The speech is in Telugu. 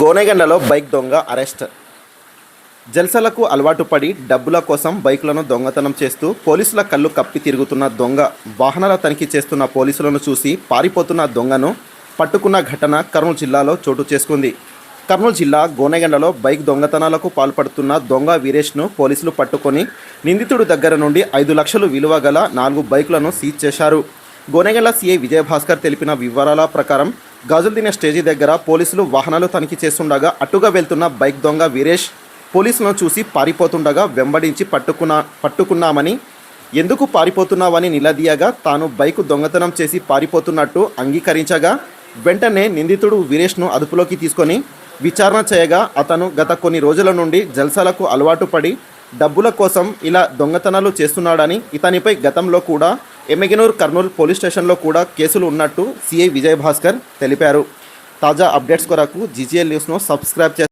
గోనెగండలో బైక్ దొంగ అరెస్ట్. జల్సలకు అలవాటు పడి డబ్బుల కోసం బైకులను దొంగతనం చేస్తూ పోలీసుల కళ్ళు కప్పి తిరుగుతున్న దొంగ వాహనాల తనిఖీ చేస్తున్న పోలీసులను చూసి పారిపోతున్న దొంగను పట్టుకున్న ఘటన కర్నూలు జిల్లాలో చోటు చేసుకుంది. కర్నూలు జిల్లా గోనెగండలో బైక్ దొంగతనాలకు పాల్పడుతున్న దొంగ వీరేష్ను పోలీసులు పట్టుకొని నిందితుడి దగ్గర నుండి ఐదు లక్షలు విలువ గల నాలుగు బైకులను సీజ్ చేశారు. గోనెగండ్ల సీఐ విజయభాస్కర్ తెలిపిన వివరాల ప్రకారం గాజుల్దిన స్టేజీ దగ్గర పోలీసులు వాహనాలు తనిఖీ చేస్తుండగా అటుగా వెళ్తున్న బైక్ దొంగ వీరేష్ పోలీసులను చూసి పారిపోతుండగా వెంబడించి పట్టుకున్నా పట్టుకున్నామని ఎందుకు పారిపోతున్నావని నిలదీయగా తాను బైక్ దొంగతనం చేసి పారిపోతున్నట్టు అంగీకరించగా వెంటనే నిందితుడు వీరేష్ను అదుపులోకి తీసుకొని విచారణ చేయగా అతను గత కొన్ని రోజుల నుండి జల్సాలకు అలవాటు పడి డబ్బుల కోసం ఇలా దొంగతనాలు చేస్తున్నాడని ఇతనిపై గతంలో కూడా ఎమ్మెగినూర్ కర్నూలు పోలీస్ స్టేషన్లో కూడా కేసులు ఉన్నట్టు సిఐ విజయభాస్కర్ తెలిపారు. తాజా అప్డేట్స్ కొరకు జీజీఎల్ న్యూస్ను సబ్స్క్రైబ్ చేసి